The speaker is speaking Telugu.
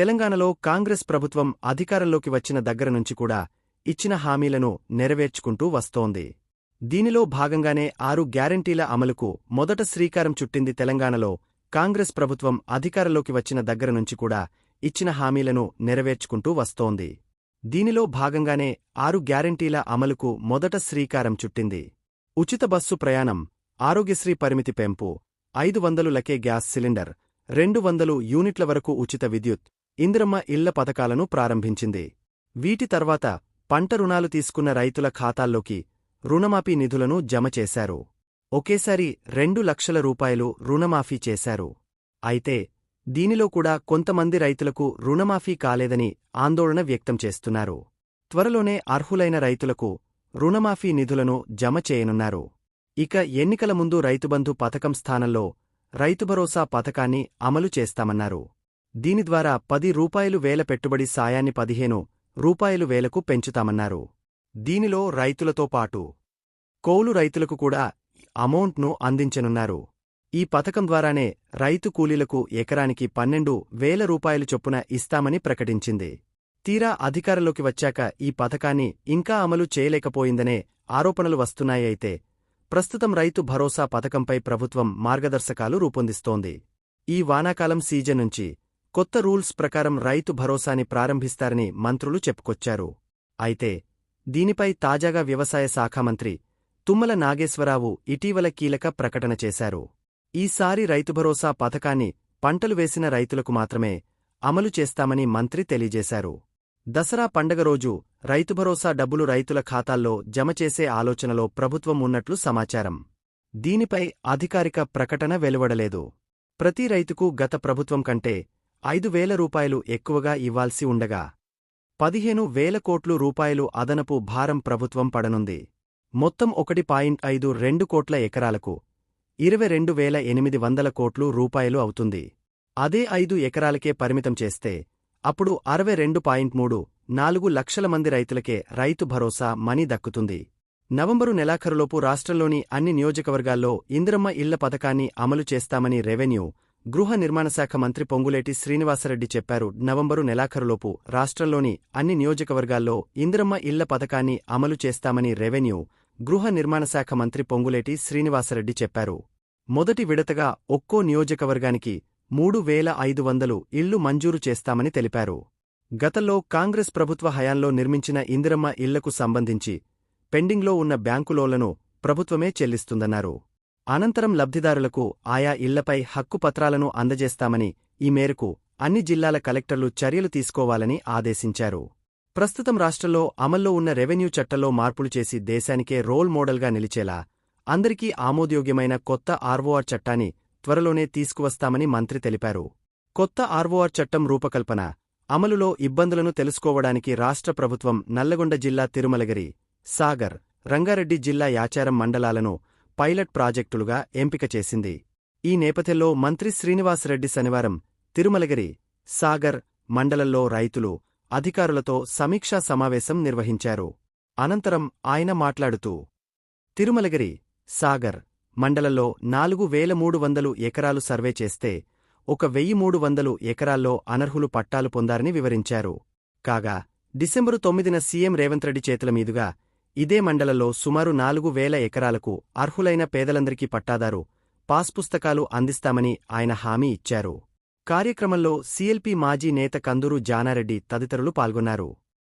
తెలంగాణలో కాంగ్రెస్ ప్రభుత్వం అధికారంలోకి వచ్చిన దగ్గర నుంచి కూడా ఇచ్చిన హామీలను నెరవేర్చుకుంటూ వస్తోంది. దీనిలో భాగంగానే ఆరు గ్యారంటీల అమలుకు మొదట శ్రీకారం చుట్టింది తెలంగాణలో కాంగ్రెస్ ప్రభుత్వం అధికారంలోకి వచ్చిన దగ్గర నుంచి కూడా ఇచ్చిన హామీలను నెరవేర్చుకుంటూ వస్తోంది. దీనిలో భాగంగానే ఆరు గ్యారంటీల అమలుకు మొదట శ్రీకారం చుట్టింది. ఉచిత బస్సు ప్రయాణం ఆరోగ్యశ్రీ పరిమితి పెంపు ఐదు వందలు లకే గ్యాస్ సిలిండర్ రెండు వందలు యూనిట్ల వరకు ఉచిత విద్యుత్ ఇందిరమ్మ ఇళ్ళ పథకాలను ప్రారంభించింది. వీటి తర్వాత పంట రుణాలు తీసుకున్న రైతుల ఖాతాల్లోకి రుణమాఫీ నిధులను జమ చేశారు. ఒకేసారి రెండు లక్షల రూపాయలు రుణమాఫీ చేశారు. అయితే దీనిలో కూడా కొంతమంది రైతులకు రుణమాఫీ కాలేదని ఆందోళన వ్యక్తం చేస్తున్నారు. త్వరలోనే అర్హులైన రైతులకు రుణమాఫీ నిధులను జమ చేయనున్నారు. ఇక ఎన్నికల ముందు రైతుబంధు పథకం స్థానంలో రైతుభరోసా పథకాన్ని అమలు చేస్తామన్నారు. దీని ద్వారా పది రూపాయలు వేల పెట్టుబడి సాయాన్ని పదిహేను రూపాయలు వేలకు పెంచుతామన్నారు. దీనిలో రైతులతో పాటు కౌలు రైతులకు కూడా అమౌంట్ను అందించనున్నారు. ఈ పథకం ద్వారానే రైతు కూలీలకు ఎకరానికి పన్నెండు వేల రూపాయలు చొప్పున ఇస్తామని ప్రకటించింది. తీరా అధికారంలోకి వచ్చాక ఈ పథకాన్ని ఇంకా అమలు చేయలేకపోయిందనే ఆరోపణలు వస్తున్నాయైతే ప్రస్తుతం రైతు భరోసా పథకంపై ప్రభుత్వం మార్గదర్శకాలు రూపొందిస్తోంది. ఈ వానాకాలం సీజన్ నుంచి కొత్త రూల్స్ ప్రకారం రైతు భరోసాని ప్రారంభిస్తారని మంత్రులు చెప్పుకొచ్చారు. అయితే దీనిపై తాజాగా వ్యవసాయ శాఖ మంత్రి తుమ్మల నాగేశ్వరరావు ఇటీవల కీలక ప్రకటన చేశారు. ఈసారి రైతు భరోసా పథకాన్ని పంటలు వేసిన రైతులకు మాత్రమే అమలు చేస్తామని మంత్రి తెలియజేశారు. దసరా పండగ రోజు రైతు భరోసా డబ్బులు రైతుల ఖాతాల్లో జమ చేసే ఆలోచనలో ప్రభుత్వం ఉన్నట్లు సమాచారం. దీనిపై అధికారిక ప్రకటన వెలువడలేదు. ప్రతి రైతుకు గత ప్రభుత్వం కంటే ఐదు వేల రూపాయలు ఎక్కువగా ఇవ్వాల్సి ఉండగా పదిహేను వేల కోట్లు రూపాయలు అదనపు భారం ప్రభుత్వం పడనుంది. మొత్తం ఒకటి పాయింట్ ఐదు రెండు కోట్ల ఎకరాలకు ఇరవై రెండు వేల ఎనిమిది వందల కోట్లు రూపాయలు అవుతుంది. అదే ఐదు ఎకరాలకే పరిమితం చేస్తే అప్పుడు అరవై రెండు పాయింట్ మూడు నాలుగు లక్షల మంది రైతులకే రైతు భరోసా మనీ దక్కుతుంది. నవంబరు నెలాఖరులోపు రాష్ట్రంలోని అన్ని నియోజకవర్గాల్లో ఇందిరమ్మ ఇళ్ళ పథకాన్ని అమలు చేస్తామని రెవెన్యూ గృహ నిర్మాణ శాఖ మంత్రి పొంగులేటి శ్రీనివాసరెడ్డి చెప్పారు నవంబరు నెలాఖరులోపు రాష్ట్రంలోని అన్ని నియోజకవర్గాల్లో ఇందిరమ్మ ఇళ్ళ పథకాన్ని అమలు చేస్తామని రెవెన్యూ గృహ నిర్మాణ శాఖ మంత్రి పొంగులేటి శ్రీనివాసరెడ్డి చెప్పారు. మొదటి విడతగా ఒక్కో నియోజకవర్గానికి మూడు వేల ఐదు వందలు ఇళ్ళు మంజూరు చేస్తామని తెలిపారు. గతంలో కాంగ్రెస్ ప్రభుత్వ హయాంలో నిర్మించిన ఇందిరమ్మ ఇళ్ళకు సంబంధించి పెండింగ్లో ఉన్న బ్యాంకు లోన్లను ప్రభుత్వమే చెల్లిస్తుందన్నారు. అనంతరం లబ్ధిదారులకు ఆయా ఇళ్ళపై హక్కు పత్రాలను అందజేస్తామని ఈ మేరకు అన్ని జిల్లాల కలెక్టర్లు చర్యలు తీసుకోవాలని ఆదేశించారు. ప్రస్తుతం రాష్ట్రంలో అమల్లో ఉన్న రెవెన్యూ చట్టంలో మార్పులు చేసి దేశానికే రోల్ మోడల్గా నిలిచేలా అందరికీ ఆమోదయోగ్యమైన కొత్త ఆర్వోఆర్ చట్టాన్ని త్వరలోనే తీసుకువస్తామని మంత్రి తెలిపారు. కొత్త ఆర్వోఆర్ చట్టం రూపకల్పన అమలులో ఇబ్బందులను తెలుసుకోవడానికి రాష్ట్ర ప్రభుత్వం నల్లగొండ జిల్లా తిరుమలగిరి సాగర్ రంగారెడ్డి జిల్లా యాచారం మండలాలను పైలట్ ప్రాజెక్టులుగా ఎంపిక చేసింది. ఈ నేపథ్యంలో మంత్రి శ్రీనివాసరెడ్డి శనివారం తిరుమలగిరి సాగర్ మండలంలో రైతులు అధికారులతో సమీక్షా సమావేశం నిర్వహించారు. అనంతరం ఆయన మాట్లాడుతూ తిరుమలగిరి సాగర్ మండలంలో నాలుగు వేల మూడు వందలు ఎకరాలు సర్వే చేస్తే ఒక వెయ్యి మూడు వందలు ఎకరాల్లో అనర్హులు పట్టాలు పొందారని వివరించారు. కాగా డిసెంబరు తొమ్మిదిన సీఎం రేవంత్ రెడ్డి చేతుల మీదుగా ఇదే మండలంలో సుమారు నాలుగు వేల ఎకరాలకు అర్హులైన పేదలందరికీ పట్టాదారు పాస్ పుస్తకాలు అందిస్తామని ఆయన హామీ ఇచ్చారు. కార్యక్రమంలో సీఎల్పీ మాజీ నేత కందూరు జానారెడ్డి తదితరులు పాల్గొన్నారు.